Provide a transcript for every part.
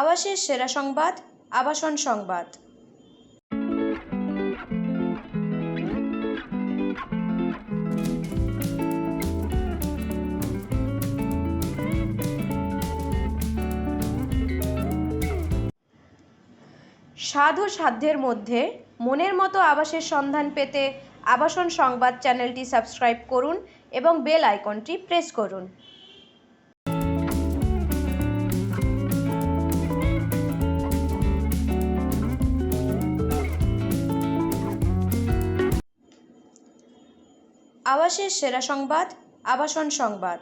আবাসের সেরা সংবাদ, আবাসন সংবাদ। স্বাদ ও সাধ্যের মধ্যে মনের মতো আবাসের সন্ধান পেতে আবাসন সংবাদ চ্যানেলটি সাবস্ক্রাইব করুন এবং বেল আইকনটি প্রেস করুন। আবাসের সেরা সংবাদ আবাসন সংবাদ।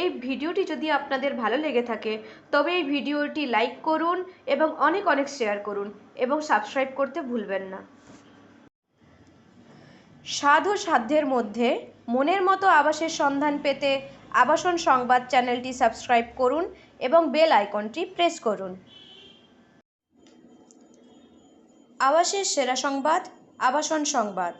এই ভিডিওটি যদি আপনাদের ভালো লেগে থাকে তবে এই ভিডিওটি লাইক করুন এবং অনেক অনেক শেয়ার করুন এবং সাবস্ক্রাইব করতে ভুলবেন না। ও সাধ্যের মধ্যে মনের মতো আবাসের সন্ধান পেতে আবাসন সংবাদ চ্যানেলটি সাবস্ক্রাইব করুন এবং বেল আইকনটি প্রেস করুন। আবাসের সেরা সংবাদ আবাসন সংবাদ।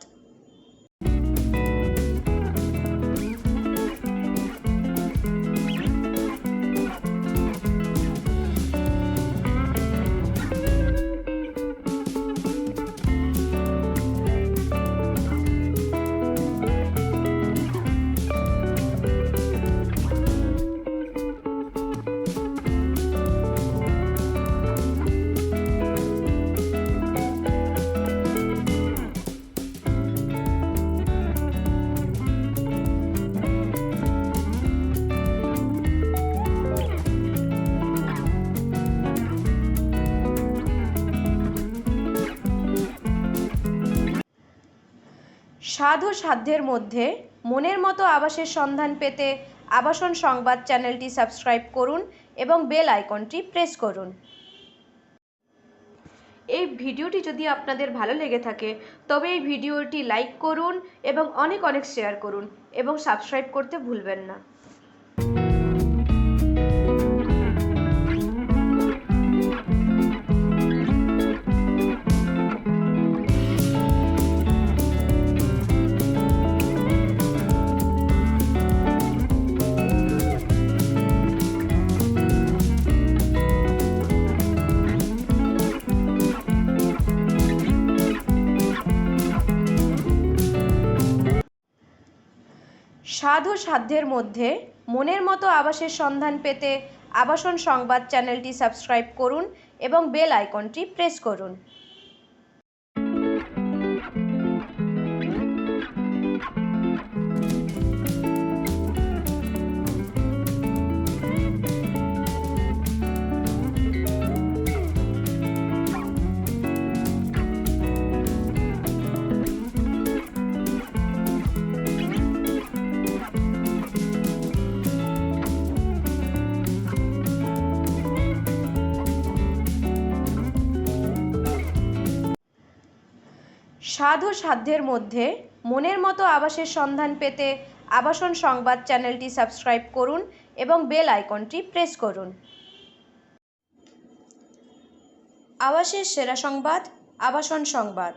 ও সাধ্যের মধ্যে মনের মতো আবাসের সন্ধান পেতে আবাসন সংবাদ চ্যানেলটি সাবস্ক্রাইব করুন এবং বেল আইকনটি প্রেস করুন। এই ভিডিওটি যদি আপনাদের ভালো লেগে থাকে, তবে এই ভিডিওটি লাইক করুন এবং অনেক অনেক শেয়ার করুন এবং সাবস্ক্রাইব করতে ভুলবেন না। ও সাধ্যের মধ্যে মনের মতো আবাসের সন্ধান পেতে আবাসন সংবাদ চ্যানেলটি সাবস্ক্রাইব করুন এবং বেল আইকনটি প্রেস করুন। ও সাধ্যের মধ্যে মনের মতো আবাসের সন্ধান পেতে আবাসন সংবাদ চ্যানেলটি সাবস্ক্রাইব করুন এবং বেল আইকনটি প্রেস করুন। আবাসের সেরা সংবাদ, আবাসন সংবাদ।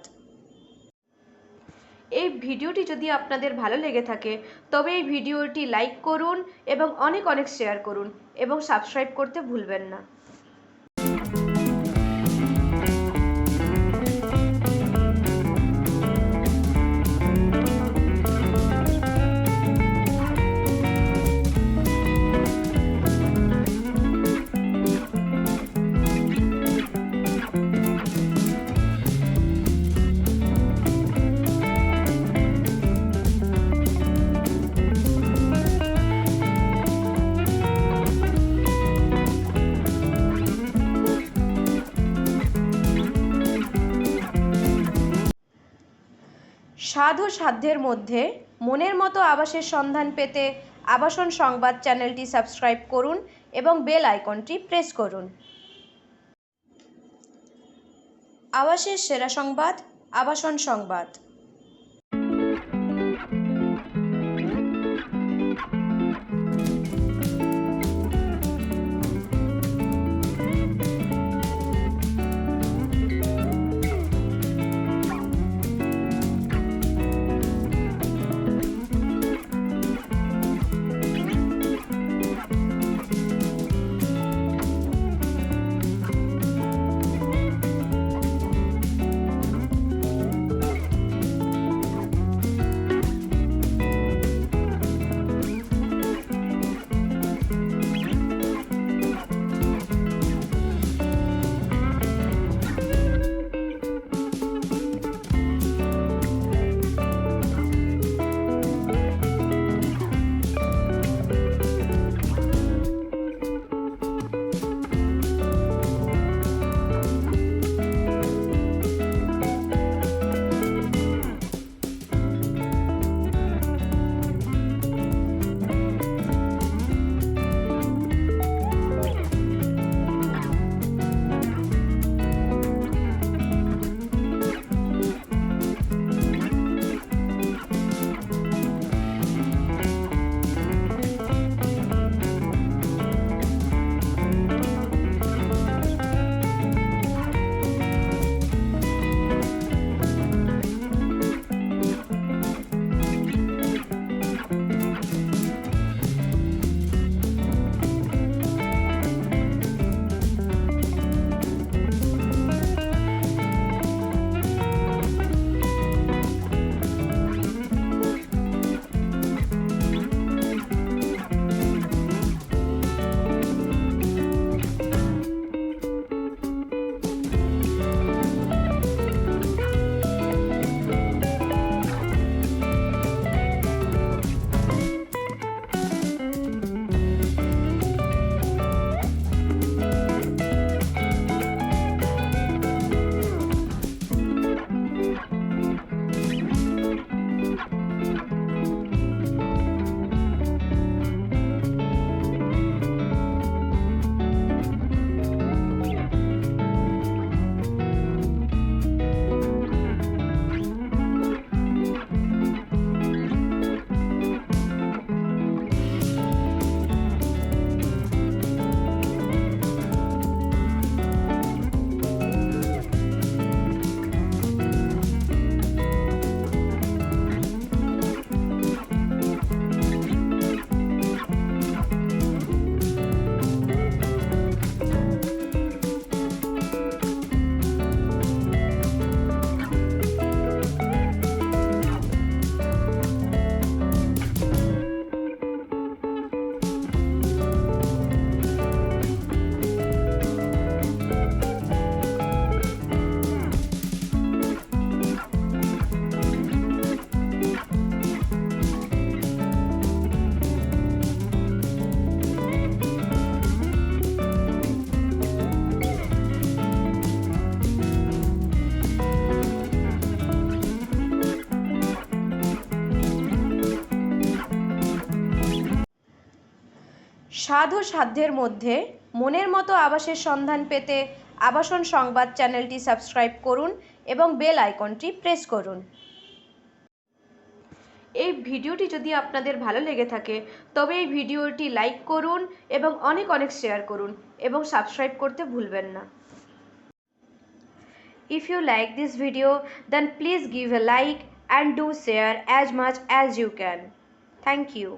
এই ভিডিওটি যদি আপনাদের ভালো লেগে থাকে, তবে এই ভিডিওটি লাইক করুন এবং অনেক অনেক শেয়ার করুন এবং সাবস্ক্রাইব করতে ভুলবেন না। স্বাদ ও সাধ্যের মধ্যে মনের মতো আবাসের সন্ধান পেতে আবাসন সংবাদ চ্যানেলটি সাবস্ক্রাইব করুন এবং বেল আইকনটি প্রেস করুন। আবাসের সেরা সংবাদ, আবাসন সংবাদ। সাধু সাধ্যের মধ্যে মনের মতো আবাসের সন্ধান পেতে আবাসন সংবাদ চ্যানেলটি সাবস্ক্রাইব করুন এবং বেল আইকনটি প্রেস করুন এই ভিডিওটি যদি আপনাদের ভালো লেগে থাকে, তবে এই ভিডিওটি লাইক করুন এবং অনেক অনেক শেয়ার করুন এবং সাবস্ক্রাইব করতে ভুলবেন না If you like this video, then please give a like and do share as much as you can. Thank you.